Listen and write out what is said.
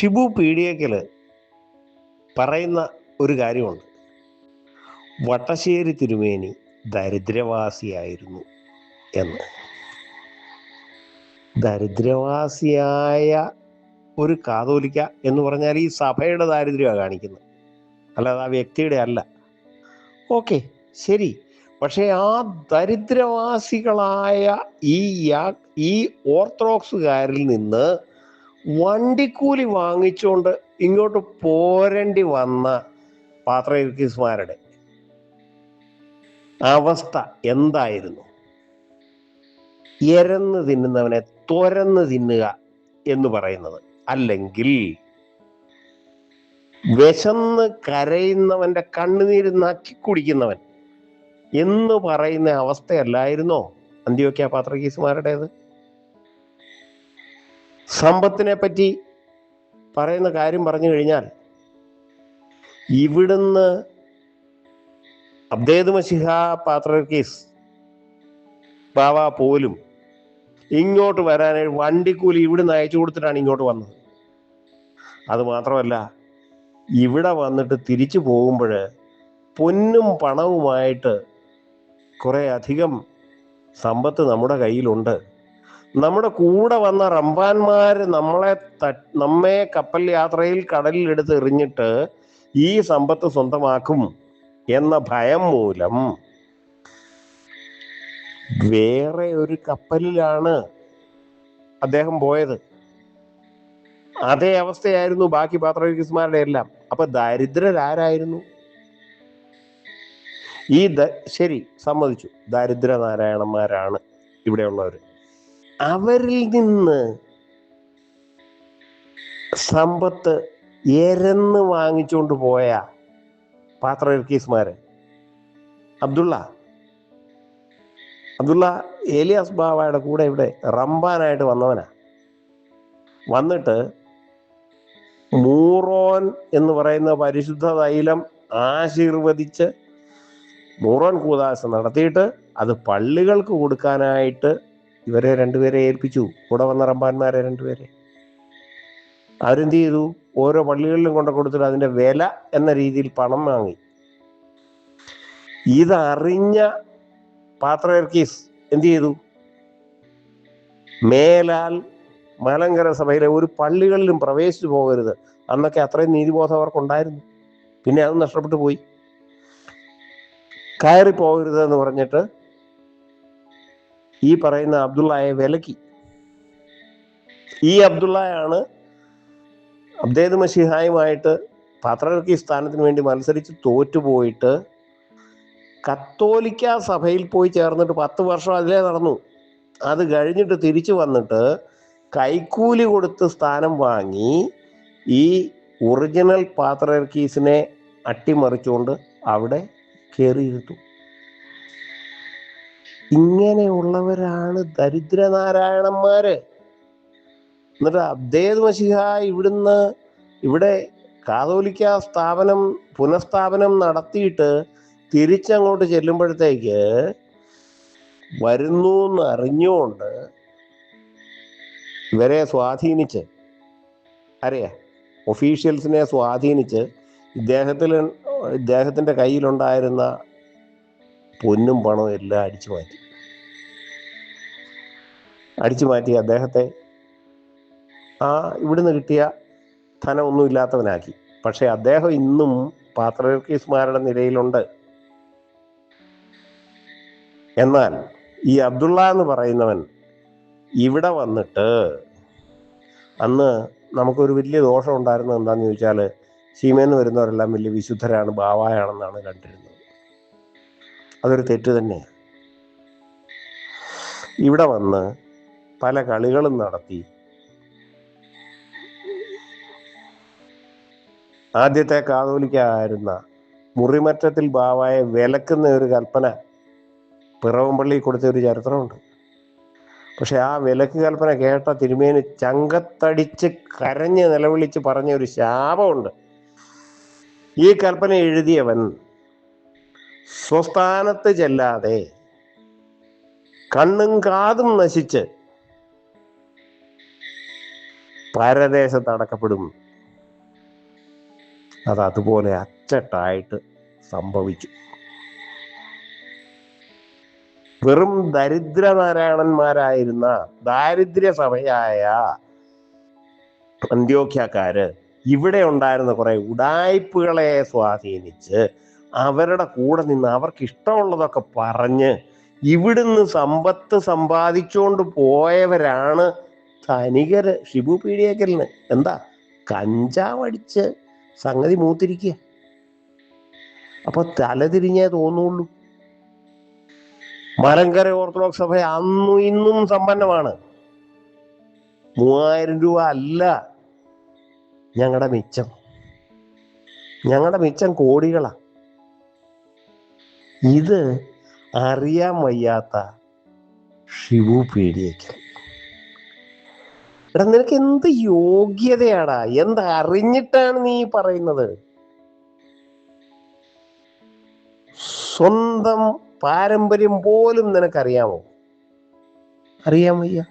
ഷിബു പീഡിയക്കൽ പറയുന്ന ഒരു കാര്യമുണ്ട്. വട്ടശ്ശേരി തിരുമേനി ദരിദ്രവാസിയായിരുന്നു എന്ന്. ദരിദ്രവാസിയായ ഒരു കാതോലിക്ക എന്ന് പറഞ്ഞാൽ ഈ സഭയുടെ ദാരിദ്ര്യമാണ് കാണിക്കുന്നത്. അല്ലാതെ ആ വ്യക്തിയുടെ അല്ല. ഓക്കെ ശരി. പക്ഷേ ആ ദരിദ്രവാസികളായ ഈ ഈ ഓർത്തഡോക്സുകാരിൽ നിന്ന് വണ്ടിക്കൂലി വാങ്ങിച്ചുകൊണ്ട് ഇങ്ങോട്ട് പോരേണ്ടി വന്ന പാത്രയുക്കീസ്മാരുടെ അവസ്ഥ എന്തായിരുന്നു? എരന്ന് തിന്നുന്നവനെ തുരന്ന് തിന്നുക എന്ന് പറയുന്നത്. അല്ലെങ്കിൽ വിശന്ന് കരയുന്നവന്റെ കണ്ണുനീര് നക്കി കുടിക്കുന്നവൻ എന്ന് പറയുന്ന അവസ്ഥയല്ലായിരുന്നോ? അന്ത്യോക്യ പാത്രകീസുമാരുടേത്? സമ്പത്തിനെ പറ്റി പറയുന്ന കാര്യം പറഞ്ഞു കഴിഞ്ഞാൽ ഇവിടുന്ന് അബ്ദേദ് മഷിഹ പാത്രകീസ് ബാവ പോലും ഇങ്ങോട്ട് വരാനായി വണ്ടിക്കൂലി ഇവിടുന്ന് അയച്ചു കൊടുത്തിട്ടാണ് ഇങ്ങോട്ട് വന്നത്. അത് മാത്രമല്ല ഇവിടെ വന്നിട്ട് തിരിച്ചു പോകുമ്പോൾ പൊന്നും പണവുമായിട്ട് കുറേ അധികം സമ്പത്ത് നമ്മുടെ കയ്യിലുണ്ട്. നമ്മുടെ കൂടെ വന്ന റമ്പാന്മാര് നമ്മളെ നമ്മെ കപ്പൽ യാത്രയിൽ കടലിൽ എടുത്ത് എറിഞ്ഞിട്ട് ഈ സമ്പത്ത് സ്വന്തമാക്കും എന്ന ഭയം മൂലം വേറെ ഒരു കപ്പലിലാണ് അദ്ദേഹം പോയത്. അതേ അവസ്ഥയായിരുന്നു ബാക്കി പാത്രവികസ്മാരുടെ എല്ലാം. അപ്പൊ ദരിദ്രരാരായിരുന്നു? ഈ ശരി സമ്മതിച്ചു. ദരിദ്ര നാരായണന്മാരാണ് ഇവിടെയുള്ളവർ അവരിൽ നിന്ന് സമ്പത്ത് എരന്ന് വാങ്ങിച്ചുകൊണ്ട് പോയ പാത്രവികീസ്മാര് അബ്ദുള്ള. അബ്ദുള്ള ഏലിയാസ് ബാവയുടെ കൂടെ ഇവിടെ റംബാനായിട്ട് വന്നവനാ. വന്നിട്ട് മൂറോൻ എന്ന് പറയുന്ന പരിശുദ്ധ തൈലം ആശീർവദിച്ച് മൂറോൻ കൂതാശ നടത്തിയിട്ട് അത് പള്ളികൾക്ക് കൊടുക്കാനായിട്ട് ഇവരെ രണ്ടുപേരെ ഏൽപ്പിച്ചു. കൂടെ വന്ന റമ്പാന്മാരെ രണ്ടുപേരെ. അവരെന്ത് ചെയ്തു? ഓരോ പള്ളികളിലും കൊണ്ട കൊടുത്തിട്ട് അതിന്റെ വില എന്ന രീതിയിൽ പണം വാങ്ങി. ഇതറിഞ്ഞ പാത്രയർക്കീസ് എന്ത് ചെയ്തു? മേലാൽ മലങ്കര സഭയിലെ ഒരു പള്ളികളിലും പ്രവേശിച്ചു പോകരുത്. അന്നൊക്കെ അത്രയും നീതിബോധം അവർക്കുണ്ടായിരുന്നു. പിന്നെ അത് നഷ്ടപ്പെട്ടു പോയി. കയറി പോകരുത് എന്ന് പറഞ്ഞിട്ട് ഈ പറയുന്ന അബ്ദുള്ളയെ വിലക്കി. ഈ അബ്ദുള്ളയാണ് അബ്ദേദ് മഷിഹായുമായിട്ട് പാത്രർക്ക് സ്ഥാനത്തിന് വേണ്ടി മത്സരിച്ച് തോറ്റുപോയിട്ട് കത്തോലിക്ക സഭയിൽ പോയി ചേർന്നിട്ട് പത്ത് വർഷം അതിലേ നടന്നു. അത് കഴിഞ്ഞിട്ട് തിരിച്ചു വന്നിട്ട് കൈക്കൂലി കൊടുത്ത് സ്ഥാനം വാങ്ങി ഈ ഒറിജിനൽ പാത്രർക്കീസിനെ അട്ടിമറിച്ചുകൊണ്ട് അവിടെ കയറിയിരുന്നു ഇങ്ങനെയുള്ളവരാണ് ദരിദ്രനാരായണന്മാര്. എന്നിട്ട് അദ്ദേഹ മഷിഹ ഇവിടുന്ന് ഇവിടെ കാതോലിക്ക സ്ഥാപനം പുനഃസ്ഥാപനം നടത്തിയിട്ട് തിരിച്ചങ്ങോട്ട് ചെല്ലുമ്പോഴത്തേക്ക് വരുന്നു എന്ന് അറിഞ്ഞുകൊണ്ട് ഇവരെ സ്വാധീനിച്ച് അറിയാ ഒഫീഷ്യൽസിനെ സ്വാധീനിച്ച് ഇദ്ദേഹത്തിൽ ഇദ്ദേഹത്തിന്റെ കയ്യിലുണ്ടായിരുന്ന പൊന്നും പണവും എല്ലാം അടിച്ചു മാറ്റി. അടിച്ചു മാറ്റി അദ്ദേഹത്തെ ആ ഇവിടുന്ന് കിട്ടിയ ധനം ഒന്നും ഇല്ലാത്തവനാക്കി. പക്ഷെ അദ്ദേഹം ഇന്നും പാത്രകീസ്മാരുടെ നിലയിലുണ്ട്. എന്നാൽ ഈ അബ്ദുള്ള എന്ന് പറയുന്നവൻ ഇവിടെ വന്നിട്ട് അന്ന് നമുക്കൊരു വലിയ ദോഷം ഉണ്ടായിരുന്നത് എന്താന്ന് ചോദിച്ചാൽ സീമേന്ന് വരുന്നവരെല്ലാം വലിയ വിശുദ്ധരാണ് ബാവായാണെന്നാണ് കണ്ടിരുന്നത്. അതൊരു തെറ്റ് തന്നെയാണ് ഇവിടെ വന്ന് പല കളികളും നടത്തി ആദ്യത്തെ കാതോലിക്കായിരുന്ന മുറിമറ്റത്തിൽ ബാവായെ വിലക്കുന്ന ഒരു കൽപ്പന പിറവംപള്ളി കൊടുത്ത ഒരു ചരിത്രമുണ്ട്. പക്ഷെ ആ വിലക്ക് കൽപ്പന കേട്ട തിരുമേന് ചങ്കത്തടിച്ച് കരഞ്ഞ് നിലവിളിച്ച് പറഞ്ഞ ഒരു ശാപമുണ്ട്. ഈ കൽപ്പന എഴുതിയവൻ സ്വസ്ഥാനത്ത് ചെല്ലാതെ കണ്ണും കാതും നശിച്ച് പരദേശത്ത് അടക്കപ്പെടും. അത് അതുപോലെ അച്ചട്ടായിട്ട് സംഭവിച്ചു വെറും ദരിദ്രനാരായണന്മാരായിരുന്ന ദാരിദ്ര്യ സഭയായ അന്ത്യോഖ്യക്കാര് ഇവിടെ ഉണ്ടായിരുന്ന കുറെ ഉടായ്പകളെ സ്വാധീനിച്ച് അവരുടെ കൂടെ നിന്ന് അവർക്ക് ഇഷ്ടമുള്ളതൊക്കെ പറഞ്ഞ് ഇവിടുന്ന് സമ്പത്ത് സമ്പാദിച്ചുകൊണ്ട് പോയവരാണ് ധനികര് ഷിബു പീഡിയക്കലിന് എന്താ? കഞ്ചാവടിച്ച് സംഗതി മൂത്തിരിക്കുക അപ്പൊ തലതിരിഞ്ഞേ തോന്നുള്ളൂ. മലങ്കര ഓർത്തഡോക്സ് സഭ അന്നും ഇന്നും സമ്പന്നമാണ്. മൂവായിരം രൂപ അല്ല ഞങ്ങളുടെ മിച്ചം. ഞങ്ങളുടെ മിച്ചം കോടികളാ. ഇത് അറിയാൻ വയ്യാത്ത ഷിവു പീഡിയക്കൽ എടാ നിനക്ക് എന്ത് യോഗ്യതയാടാ? എന്ത് അറിഞ്ഞിട്ടാണ് നീ പറയുന്നത്? സ്വന്തം പാരമ്പര്യം പോലും നിനക്കറിയാമോ? അറിയാൻ വയ്യ.